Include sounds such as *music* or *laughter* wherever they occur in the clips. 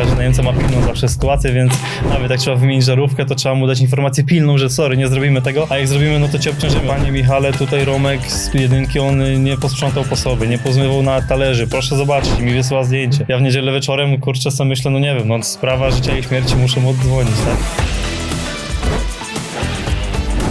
każdy najemca ma pilną zawsze sytuację, więc nawet jak trzeba wymienić żarówkę, to trzeba mu dać informację pilną, że sorry, nie zrobimy tego, a jak zrobimy, no to cię obciążymy. Panie Michale, tutaj Romek z jedynki, on nie posprzątał po sobie, nie pozmywał na talerzy, proszę zobaczyć, mi wysyła zdjęcie. Ja w niedzielę wieczorem, kurczę, sobie myślę, no nie wiem, no sprawa życia i śmierci, muszę mu oddzwonić, tak?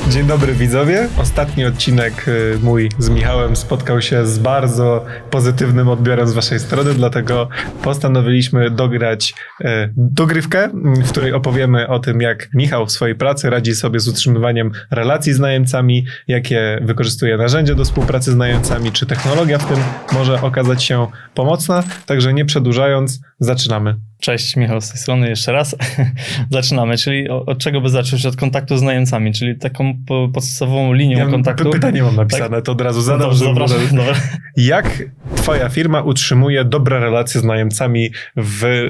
Dzień dobry widzowie. Ostatni odcinek y, mój z Michałem spotkał się z bardzo pozytywnym odbiorem z waszej strony, dlatego postanowiliśmy dograć y, dogrywkę, w której opowiemy o tym, jak Michał w swojej pracy radzi sobie z utrzymywaniem relacji z najemcami, jakie wykorzystuje narzędzia do współpracy z najemcami, czy technologia w tym może okazać się pomocna. Także nie przedłużając, zaczynamy. Cześć, Michał z tej strony jeszcze raz. *laughs* Zaczynamy, czyli od czego by zacząć? Od kontaktu z najemcami, czyli taką po- podstawową linią Ja kontaktu. pytanie mam napisane, to od razu zadam. dobrze, zapraszam. Dobra. Jak twoja firma utrzymuje dobre relacje z najemcami w y,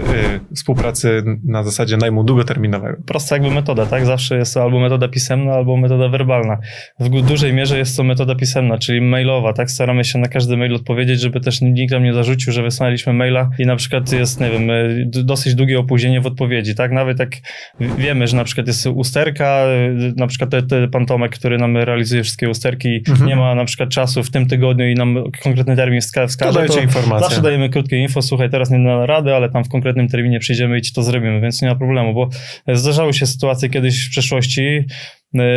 współpracy na zasadzie najmu długoterminowego? Prosta jakby metoda, tak? Zawsze jest to albo metoda pisemna, albo metoda werbalna. W dużej mierze jest to metoda pisemna, czyli mailowa, tak? Staramy się na każdy mail odpowiedzieć, żeby też nikt nam nie zarzucił, że wysłaliśmy maila i na przykład jest, nie wiem, y, dosyć długie opóźnienie w odpowiedzi, tak? Nawet jak wiemy, że na przykład jest usterka, y, na przykład te, te, pan Tomek, który nam realizuje wszystkie usterki, Mhm. nie ma na przykład czasu w tym tygodniu i nam konkretny termin wska- To informację. Zawsze dajemy krótkie info, słuchaj, teraz nie da rady, ale tam w konkretnym terminie przyjdziemy i ci to zrobimy, więc nie ma problemu, bo zdarzały się sytuacje kiedyś w przeszłości,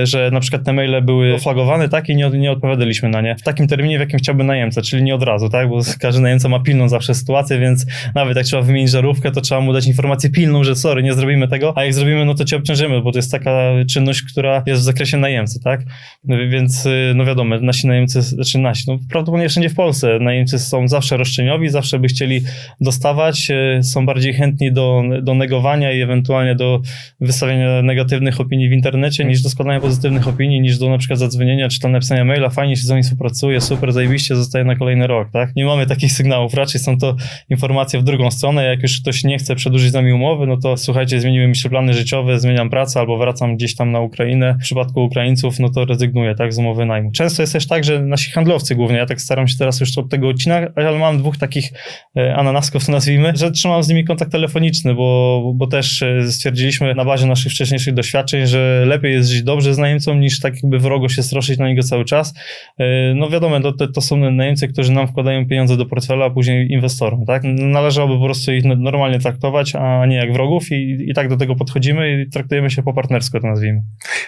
że na przykład te maile były oflagowane, tak, i nie, nie odpowiadaliśmy na nie. W takim terminie, w jakim chciałby najemca, czyli nie od razu, tak, bo każdy najemca ma pilną zawsze sytuację, więc nawet jak trzeba wymienić żarówkę, to trzeba mu dać informację pilną, że sorry, nie zrobimy tego, a jak zrobimy, no to cię obciążymy, bo to jest taka czynność, która jest w zakresie najemcy, tak, więc y, no wiadomo, nasi najemcy, znaczy nasi, no prawdopodobnie wszędzie w Polsce najemcy są zawsze roszczeniowi, zawsze by chcieli dostawać, y, są bardziej chętni do, do negowania i ewentualnie do wystawiania negatywnych opinii w internecie niż do składania pozytywnych opinii, niż do na przykład zadzwonienia czy tam napisania maila, fajnie się z wami współpracuje, super, zajebiście, zostaje na kolejny rok, tak? Nie mamy takich sygnałów, raczej są to informacje w drugą stronę, jak już ktoś nie chce przedłużyć z nami umowy, no to słuchajcie, zmieniły mi się plany życiowe, zmieniam pracę albo wracam gdzieś tam na Ukrainę. W przypadku Ukraińców, no to rezygnuję, tak, z umowy najmu. Często jest też tak, że nasi handlowcy głównie, ja tak staram się teraz już od tego odcinka, ale mam dwóch takich e, ananasków, to nazwijmy, że trzymam z nimi kontakt telefoniczny, bo, bo też e, stwierdziliśmy na bazie naszych wcześniejszych doświadczeń, że lepiej jest żyć dobrze z najemcą, niż tak jakby wrogo się stroszyć na niego cały czas. E, No wiadomo, to, to, są najemcy, którzy nam wkładają pieniądze do portfela, a później inwestorom, tak? Należałoby po prostu ich normalnie traktować, a nie jak wrogów i, i tak do tego podchodzimy i traktujemy się po partnersku, to nazwijmy.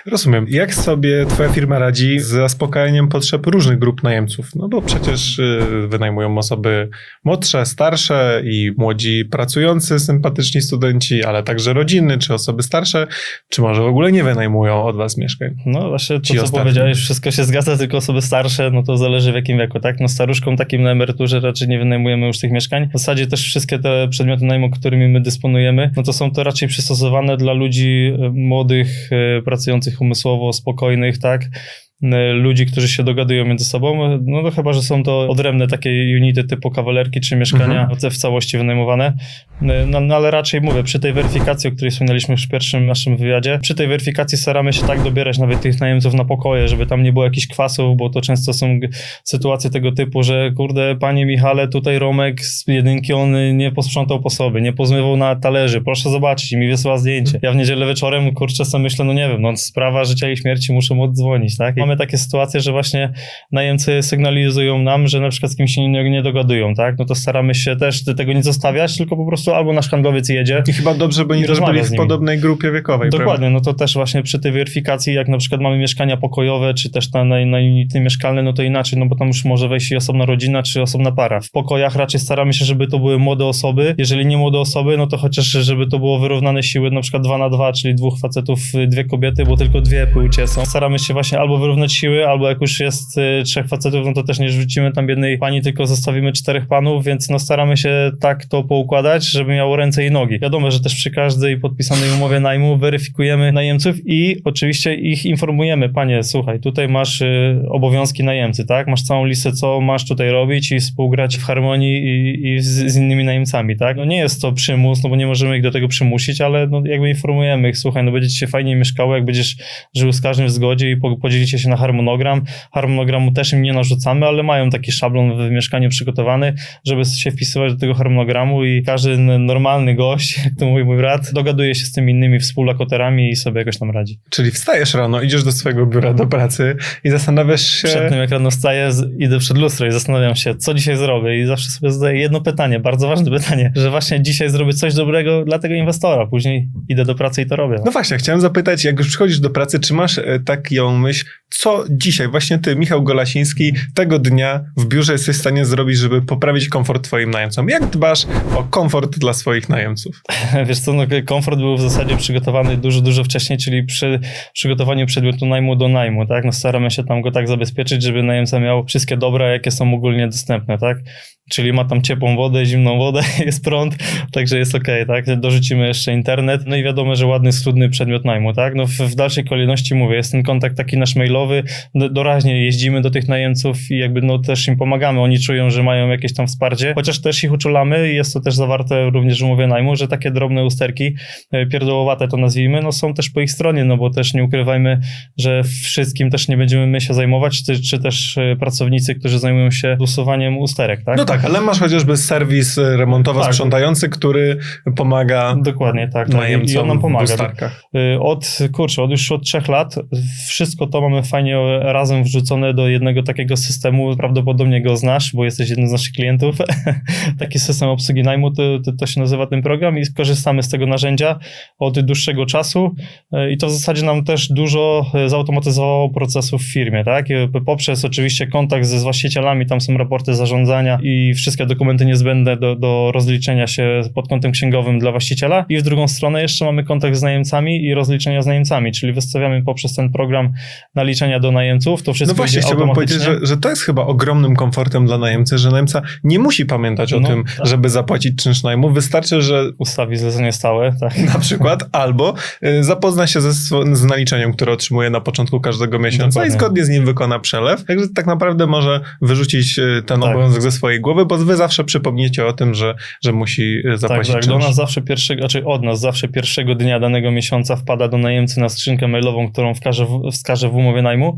Rozumiem. Jak sobie twoja firma radzi z zaspokajaniem potrzeb różnych grup najemców? No bo przecież y, wynajmują osoby młodsze, starsze i młodzi pracujący, sympatyczni studenci, ale także rodziny, czy osoby starsze, czy może w ogóle nie wynajmują od was mieszkań? No właśnie Ci to, co ostatni. powiedziałeś, wszystko się zgadza, tylko osoby starsze, no to zależy w jakim wieku, tak? No staruszkom takim na emeryturze raczej nie wynajmujemy już tych mieszkań. W zasadzie też wszystkie te przedmioty najmu, którymi my dysponujemy, no to są to raczej przystosowane dla ludzi e, młodych, e, pracujących umysłowo, spokojnych, tak? E, Ludzi, którzy się dogadują między sobą, no to chyba, że są to odrębne takie unity typu kawalerki czy mieszkania Mhm. w całości wynajmowane. No, no ale raczej mówię, przy tej weryfikacji, o której wspominaliśmy już w pierwszym naszym wywiadzie, przy tej weryfikacji staramy się tak dobierać nawet tych najemców na pokoje, żeby tam nie było jakichś kwasów, bo to często są sytuacje tego typu, że kurde, panie Michale, tutaj Romek z jedynki, on y, nie posprzątał po sobie, nie pozmywał na talerzy, proszę zobaczyć i mi wysyła zdjęcie. Ja w niedzielę wieczorem, kurczę, sobie myślę, no nie wiem, no sprawa życia i śmierci, muszę mu oddzwonić, tak? I mamy takie sytuacje, że właśnie najemcy sygnalizują nam, że na przykład z kimś się nie, nie dogadują, tak? No to staramy się też tego nie zostawiać, tylko po prostu albo nasz handlowiec jedzie, I chyba dobrze, bo oni też byli w podobnej grupie wiekowej. Dokładnie, no to też właśnie przy tej weryfikacji, jak na przykład mamy mieszkania pokojowe, czy też na, na, na unity mieszkalne, no to inaczej, no bo tam już może wejść i osobna rodzina, czy osobna para. W pokojach raczej staramy się, żeby to były młode osoby. Jeżeli nie młode osoby, no to chociaż, żeby to było wyrównane siły, na przykład 2 na 2, czyli dwóch facetów, dwie kobiety, bo tylko dwie płcie są. Staramy się właśnie albo wyrównać siły, albo jak już jest y, trzech facetów, no to też nie rzucimy tam jednej pani, tylko zostawimy czterech panów, więc no staramy się tak to poukładać, żeby miało ręce i nogi. Wiadomo, że też przy każdej podpisanej umowie najmu weryfikujemy najemców i oczywiście ich informujemy, panie, słuchaj, tutaj masz y, obowiązki najemcy, tak? Masz całą listę, co masz tutaj robić i współgrać w harmonii i, i z, z innymi najemcami, tak? No nie jest to przymus, no bo nie możemy ich do tego przymusić, ale no jakby informujemy ich, słuchaj, no będziecie się fajnie mieszkało, jak będziesz żył z każdym w zgodzie i po, podzielicie się się na harmonogram. Harmonogramu też im nie narzucamy, ale mają taki szablon w mieszkaniu przygotowany, żeby się wpisywać do tego harmonogramu i każdy normalny gość, *laughs* jak to mówi mój brat, dogaduje się z tymi innymi współlokatorami i sobie jakoś tam radzi. Czyli wstajesz rano, idziesz do swojego biura do pracy i zastanawiasz się... Przed tym, jak rano wstaję, idę przed lustro i zastanawiam się, co dzisiaj zrobię i zawsze sobie zadaję jedno pytanie, bardzo ważne pytanie, że właśnie dzisiaj zrobię coś dobrego dla tego inwestora, później idę do pracy i to robię. No właśnie, chciałem zapytać, jak już przychodzisz do pracy, czy masz e, taką myśl, co dzisiaj, właśnie ty, Michał Golasiński, tego dnia w biurze jesteś w stanie zrobić, żeby poprawić komfort twoim najemcom? Jak dbasz o komfort dla swoich najemców? *laughs* Wiesz co, no, komfort był w zasadzie przygotowany dużo, dużo wcześniej, czyli przy przygotowaniu przedmiotu najmu do najmu, tak? No staramy się tam go tak zabezpieczyć, żeby najemca miał wszystkie dobra, jakie są ogólnie dostępne, tak? Czyli ma tam ciepłą wodę, zimną wodę, *laughs* jest prąd, także jest ok, tak? Dorzucimy jeszcze internet, no i wiadomo, że ładny, schludny przedmiot najmu, tak? No w, w dalszej kolejności mówię, jest ten kontakt taki nasz mailowy, do, doraźnie jeździmy do tych najemców i jakby no też im pomagamy, oni czują, że mają jakieś tam wsparcie, chociaż też ich uczulamy i jest to też zawarte również w umowie najmu, że takie drobne usterki, e, pierdołowate to nazwijmy, no są też po ich stronie, no bo też nie ukrywajmy, że wszystkim też nie będziemy my się zajmować, czy, czy też e, pracownicy, którzy zajmują się usuwaniem usterek, tak? No tak, ale masz chociażby serwis e, remontowo-sprzątający, który pomaga Dokładnie, tak. tak. I on nam pomaga. usterkach. Y, Od, kurczę, od już od trzech lat wszystko to mamy fajnie razem wrzucone do jednego takiego systemu. Prawdopodobnie go znasz, bo jesteś jednym z naszych klientów. *laughs* Taki system obsługi najmu, to, to, to się nazywa ten program i korzystamy z tego narzędzia od dłuższego czasu Y, i to w zasadzie nam też dużo y, zautomatyzowało procesów w firmie, tak? Y, Poprzez oczywiście kontakt ze właścicielami, tam są raporty zarządzania i wszystkie dokumenty niezbędne do, do rozliczenia się pod kątem księgowym dla właściciela i w drugą stronę jeszcze mamy kontakt z najemcami i rozliczenia z najemcami, czyli wystawiamy poprzez ten program naliczenia do najemców, to wszystko No właśnie, chciałbym powiedzieć, że, że to jest chyba ogromnym komfortem dla najemcy, że najemca nie musi pamiętać o No, tym, tak. żeby zapłacić czynsz najmu. Wystarczy, że Ustawi zlecenie stałe, tak. *laughs* na przykład albo y, zapozna się ze, z naliczeniem, które otrzymuje na początku każdego miesiąca Dokładnie. i zgodnie z nim wykona przelew. Także tak naprawdę może wyrzucić y, ten Tak. obowiązek ze swojej głowy, bo wy zawsze przypomniecie o tym, że, że musi y, Tak, zapłacić tak. Do czynsz. nas zawsze pierwszego, znaczy od nas zawsze pierwszego dnia danego miesiąca wpada do najemcy na skrzynkę mailową, którą wkaże w, wskaże w umowie najmu.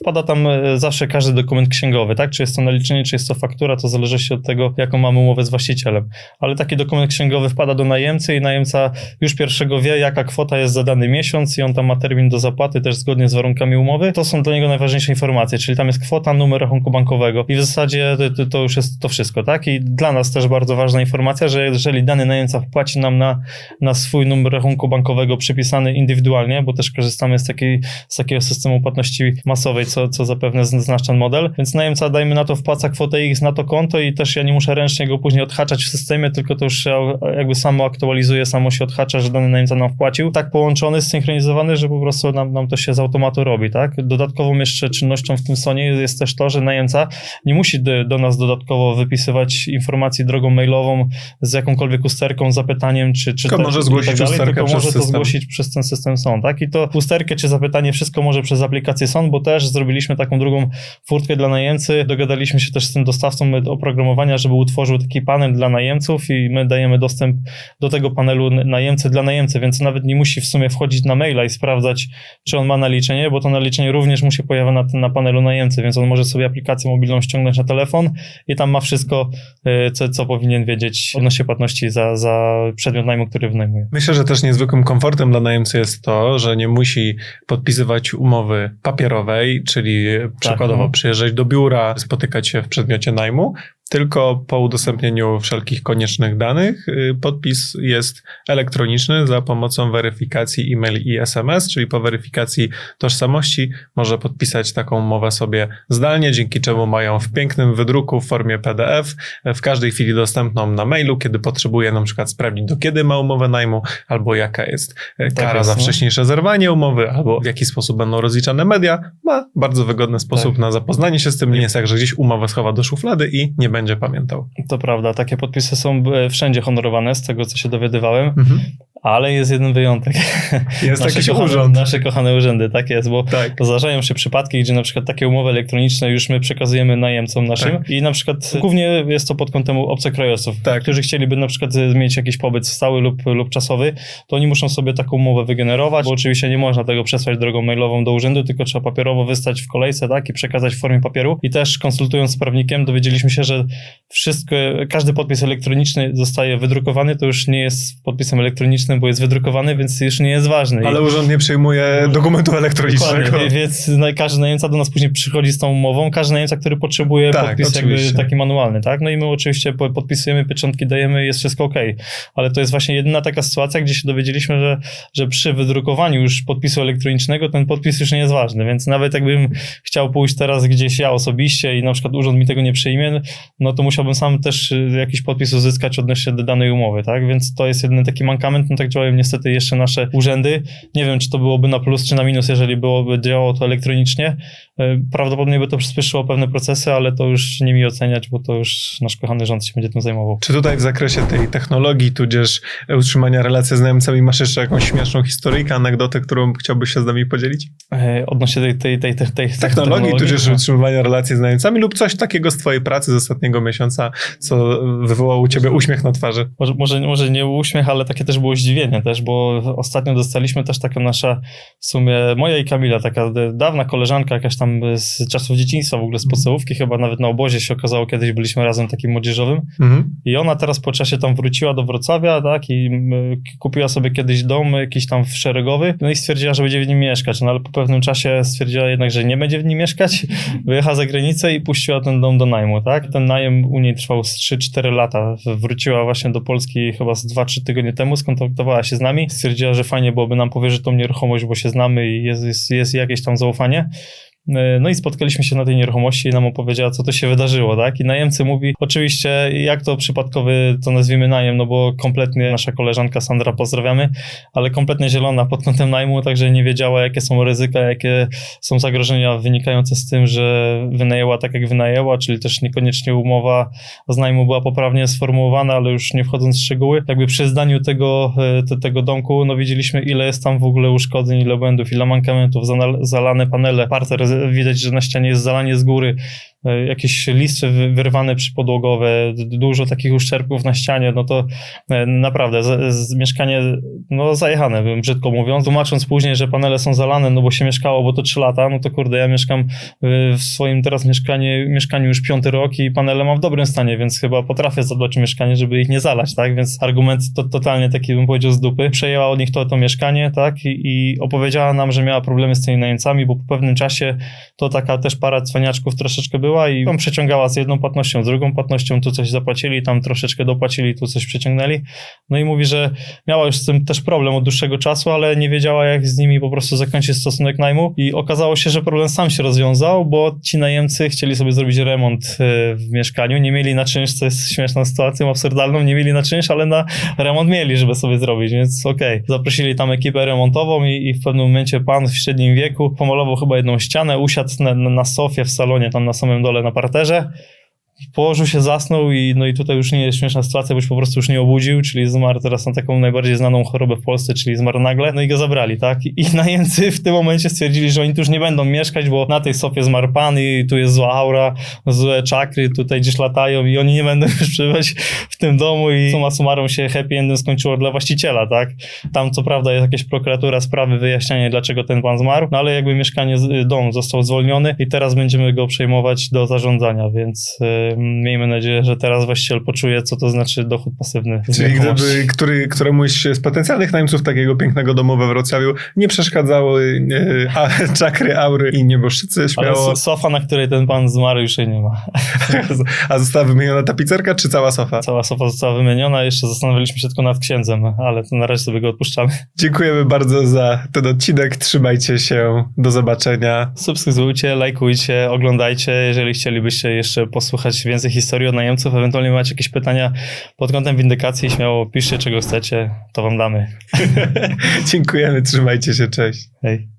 Wpada tam e, zawsze każdy dokument księgowy, tak? Czy jest to naliczenie, czy jest to faktura, to zależy się od tego, jaką mamy umowę z właścicielem. Ale taki dokument księgowy wpada do najemcy i najemca już pierwszego wie, jaka kwota jest za dany miesiąc i on tam ma termin do zapłaty też zgodnie z warunkami umowy. To są dla niego najważniejsze informacje, czyli tam jest kwota, numer rachunku bankowego i w zasadzie to, to już jest to wszystko, tak? I dla nas też bardzo ważna informacja, że jeżeli dany najemca wpłaci nam na, na swój numer rachunku bankowego przypisany indywidualnie, bo też korzystamy z, takiej, z takiego systemu płatności masowej, co, co zapewne znasz ten model, więc najemca dajmy na to wpłaca kwotę X na to konto i też ja nie muszę ręcznie go później odhaczać w systemie, tylko to już jakby samo aktualizuje, samo się odhacza, że dany najemca nam wpłacił. Tak połączony, zsynchronizowany, że po prostu nam, nam to się z automatu robi, tak? Dodatkową jeszcze czynnością w tym sonie jest też to, że najemca nie musi do, do nas dodatkowo wypisywać informacji drogą mailową z jakąkolwiek usterką, zapytaniem, czy, czy Tylko te- może zgłosić tak dalej, tylko może to system. zgłosić przez ten system SON, tak? I to usterkę czy zapytanie wszystko może przez aplikację SON, bo też zrobiliśmy taką drugą furtkę dla najemcy. Dogadaliśmy się też z tym dostawcą oprogramowania, żeby utworzył taki panel dla najemców i my dajemy dostęp do tego panelu najemcy dla najemcy, więc nawet nie musi w sumie wchodzić na maila i sprawdzać, czy on ma naliczenie, bo to naliczenie również mu się pojawia na, na panelu najemcy, więc on może sobie aplikację mobilną ściągnąć na telefon i tam ma wszystko, y, co, co powinien wiedzieć odnośnie płatności za, za przedmiot najmu, który wynajmuje. Myślę, że też niezwykłym komfortem dla najemcy jest to, że nie musi podpisywać umowy papierowej, czyli przykładowo no. przyjeżdżać do biura, spotykać się w przedmiocie najmu, tylko po udostępnieniu wszelkich koniecznych danych y, podpis jest elektroniczny za pomocą weryfikacji e-mail i SMS, czyli po weryfikacji tożsamości może podpisać taką umowę sobie zdalnie, dzięki czemu mają w pięknym wydruku w formie PDF e, w każdej chwili dostępną na mailu, kiedy potrzebuje na przykład sprawdzić do kiedy ma umowę najmu, albo jaka jest e, kara jest, za no. wcześniejsze zerwanie umowy, albo w jaki sposób będą rozliczane media. Ma bardzo wygodny sposób Tak. na zapoznanie się z tym. Nie jest tak, że gdzieś umowę schowa do szuflady i nie będzie pamiętał. To prawda, takie podpisy są e, wszędzie honorowane, z tego co się dowiadywałem. Mhm. Ale jest jeden wyjątek. Jest nasze jakiś kochane, urząd. Nasze kochane urzędy, tak jest, bo Tak. zdarzają się przypadki, gdzie na przykład takie umowy elektroniczne już my przekazujemy najemcom naszym Tak. i na przykład głównie jest to pod kątem obcokrajowców, Tak. którzy chcieliby na przykład mieć jakiś pobyt stały lub, lub czasowy, to oni muszą sobie taką umowę wygenerować, bo oczywiście nie można tego przesłać drogą mailową do urzędu, tylko trzeba papierowo wystać w kolejce, tak, i przekazać w formie papieru. I też konsultując z prawnikiem dowiedzieliśmy się, że wszystko, każdy podpis elektroniczny zostaje wydrukowany, to już nie jest podpisem elektronicznym, bo jest wydrukowany, więc już nie jest ważny. I- Ale urząd nie przejmuje dokumentu elektronicznego. Dokładnie, więc na- każdy najemca do nas później przychodzi z tą umową, każdy najemca, który potrzebuje Tak, podpis jakby oczywiście. taki manualny, tak? No i my oczywiście po- podpisujemy, pieczątki dajemy, jest wszystko ok. Ale to jest właśnie jedyna taka sytuacja, gdzie się dowiedzieliśmy, że, że przy wydrukowaniu już podpisu elektronicznego ten podpis już nie jest ważny, więc nawet jakbym chciał pójść teraz gdzieś ja osobiście i na przykład urząd mi tego nie przyjmie, no to musiałbym sam też y, jakiś podpis uzyskać odnośnie do danej umowy, tak? Więc to jest jedyny taki mankament, no tak działają niestety jeszcze nasze urzędy. Nie wiem, czy to byłoby na plus, czy na minus, jeżeli byłoby działało to elektronicznie. Y, Prawdopodobnie by to przyspieszyło pewne procesy, ale to już nie mi oceniać, bo to już nasz kochany rząd się będzie tym zajmował. Czy tutaj w zakresie tej technologii, tudzież utrzymania relacji z najemcami masz jeszcze jakąś śmieszną historyjkę, anegdotę, którą chciałbyś się z nami podzielić? E, Odnośnie tej, tej, tej, tej, tej Technologii, tudzież no. utrzymywania relacji z najemcami lub coś takiego z twojej pracy z ostatniego miesiąca, co wywołało u ciebie uśmiech na twarzy. Może, może, może nie uśmiech, ale takie też było zdziwienie też, bo ostatnio dostaliśmy też taką nasza, w sumie moja i Kamila, taka dawna koleżanka jakaś tam z czasów dzieciństwa, w ogóle z podstawówki, chyba nawet na obozie się okazało, kiedyś byliśmy razem takim młodzieżowym Mhm. i ona teraz po czasie tam wróciła do Wrocławia, tak, i kupiła sobie kiedyś dom jakiś tam w szeregowy, no i stwierdziła, że będzie w nim mieszkać, no ale po pewnym czasie stwierdziła jednak, że nie będzie w nim mieszkać, *laughs* wyjechała za granicę i puściła ten dom do najmu, tak. Ten najem u niej trwał z 3-4 lata. Wróciła właśnie do Polski chyba z 2-3 tygodnie temu, skontaktowała się z nami, stwierdziła, że fajnie byłoby nam powierzyć tą nieruchomość, bo się znamy i jest, jest, jest jakieś tam zaufanie. No i spotkaliśmy się na tej nieruchomości i nam opowiedziała, co to się wydarzyło, tak? I najemcy mówi, oczywiście, jak to przypadkowy, to nazwijmy najem, no bo kompletnie nasza koleżanka Sandra, pozdrawiamy, ale kompletnie zielona pod kątem najmu, także nie wiedziała, jakie są ryzyka, jakie są zagrożenia wynikające z tym, że wynajęła tak, jak wynajęła, czyli też niekoniecznie umowa z najmu była poprawnie sformułowana, ale już nie wchodząc w szczegóły, jakby przy zdaniu tego, e, te, tego domku, no widzieliśmy, ile jest tam w ogóle uszkodzeń, ile błędów, ile mankamentów, zalane panele, parter, widać, że na ścianie jest zalanie z góry, jakieś listwy wy- wyrwane przypodłogowe, dużo takich uszczerbków na ścianie, no to e, naprawdę z, z mieszkanie, no zajechane, bym brzydko mówiąc, tłumacząc później, że panele są zalane, no bo się mieszkało, bo to 3 lata, no to kurde, ja mieszkam y, w swoim teraz mieszkanie, mieszkaniu już piąty rok i panele mam w dobrym stanie, więc chyba potrafię zadbać o mieszkanie, żeby ich nie zalać, tak, więc argument to totalnie taki bym powiedział z dupy. Przejęła od nich to, to mieszkanie, tak, i, i opowiedziała nam, że miała problemy z tymi najemcami, bo po pewnym czasie to taka też para cwaniaczków troszeczkę była i tam przeciągała z jedną płatnością, z drugą płatnością, tu coś zapłacili, tam troszeczkę dopłacili, tu coś przeciągnęli. No i mówi, że miała już z tym też problem od dłuższego czasu, ale nie wiedziała, jak z nimi po prostu zakończyć stosunek najmu. I okazało się, że problem sam się rozwiązał, bo ci najemcy chcieli sobie zrobić remont e, w mieszkaniu. Nie mieli na czynsz, co jest śmieszną sytuacją, absurdalną, nie mieli na czynsz, ale na remont mieli, żeby sobie zrobić, więc okej. Zaprosili tam ekipę remontową i, i w pewnym momencie pan w średnim wieku pomalował chyba jedną ścianę, usiadł na, na sofie w salonie, tam na samym dole na parterze. Położył się, zasnął i no i tutaj już nie jest śmieszna sytuacja, bo po prostu już nie obudził, czyli zmarł teraz na taką najbardziej znaną chorobę w Polsce, czyli zmarł nagle, no i go zabrali, tak? I najemcy w tym momencie stwierdzili, że oni tu już nie będą mieszkać, bo na tej sofie zmarł pan i tu jest zła aura, złe czakry tutaj gdzieś latają i oni nie będą *laughs* już przebywać w tym domu i summa summarum się happy endem skończyło dla właściciela, tak? Tam co prawda jest jakaś prokuratura sprawy, wyjaśnianie dlaczego ten pan zmarł, no ale jakby mieszkanie, dom został zwolniony i teraz będziemy go przejmować do zarządzania, więc y, miejmy nadzieję, że teraz właściciel poczuje, co to znaczy dochód pasywny. Czyli gdyby który, któremuś z potencjalnych najemców takiego pięknego domu we Wrocławiu nie przeszkadzały e, a, *laughs* czakry, aury i nieboszczycy, Ale śmiało... s- sofa, na której ten pan zmarł, już jej nie ma. *laughs* A została wymieniona tapicerka, czy cała sofa? Cała sofa została wymieniona, jeszcze zastanawialiśmy się tylko nad księdzem, ale to na razie sobie go odpuszczamy. Dziękujemy bardzo za ten odcinek. Trzymajcie się. Do zobaczenia. Subskrybujcie, lajkujcie, oglądajcie. Jeżeli chcielibyście jeszcze posłuchać więcej historii od najemców, ewentualnie macie jakieś pytania pod kątem windykacji, śmiało piszcie czego chcecie, to wam damy. *laughs* Dziękujemy. Trzymajcie się. Cześć. Hej.